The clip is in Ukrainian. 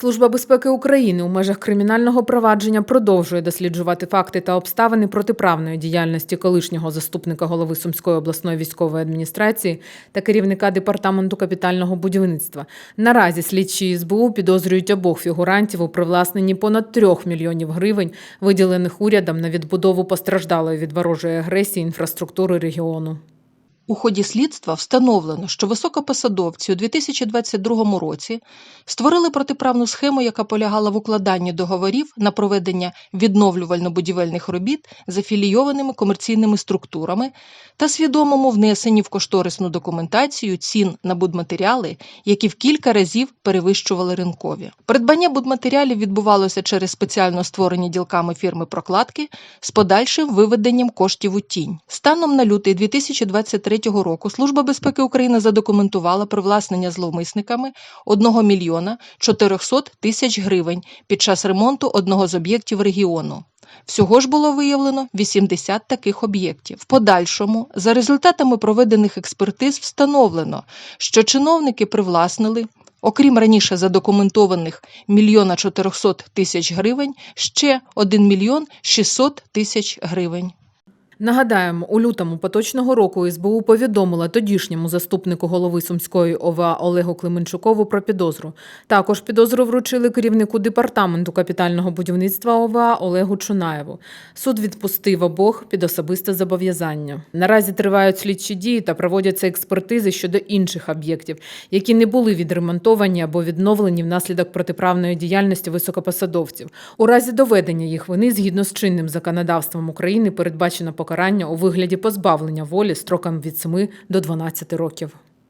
Служба безпеки України у межах кримінального провадження продовжує досліджувати факти та обставини протиправної діяльності колишнього заступника голови Сумської обласної військової адміністрації та керівника департаменту капітального будівництва. Наразі слідчі СБУ підозрюють обох фігурантів у привласненні понад трьох мільйонів гривень, виділених урядом на відбудову постраждалої від ворожої агресії інфраструктури регіону. У ході слідства встановлено, що високопосадовці у 2022 році створили протиправну схему, яка полягала в укладанні договорів на проведення відновлювально-будівельних робіт з афілійованими комерційними структурами та свідомому внесенні в кошторисну документацію цін на будматеріали, які в кілька разів перевищували ринкові. Придбання будматеріалів відбувалося через спеціально створені ділками фірми прокладки з подальшим виведенням коштів у тінь. Станом на лютий 2023 року Служба безпеки України задокументувала привласнення зловмисниками 1 мільйона 400 тисяч гривень під час ремонту одного з об'єктів регіону. Всього ж було виявлено 80 таких об'єктів. В подальшому, за результатами проведених експертиз, встановлено, що чиновники привласнили, окрім раніше задокументованих 1 400 тисяч гривень, ще 1 мільйон 600 тисяч гривень. Нагадаємо, у лютому поточного року СБУ повідомила тодішньому заступнику голови Сумської ОВА Олегу Клименчукову про підозру. Також підозру вручили керівнику департаменту капітального будівництва ОВА Олегу Чунаєву. Суд відпустив обох під особисте зобов'язання. Наразі тривають слідчі дії та проводяться експертизи щодо інших об'єктів, які не були відремонтовані або відновлені внаслідок протиправної діяльності високопосадовців. У разі доведення їх вини згідно з чинним законодавством України передбачено покарання у вигляді позбавлення волі строком від 7 до 12 років.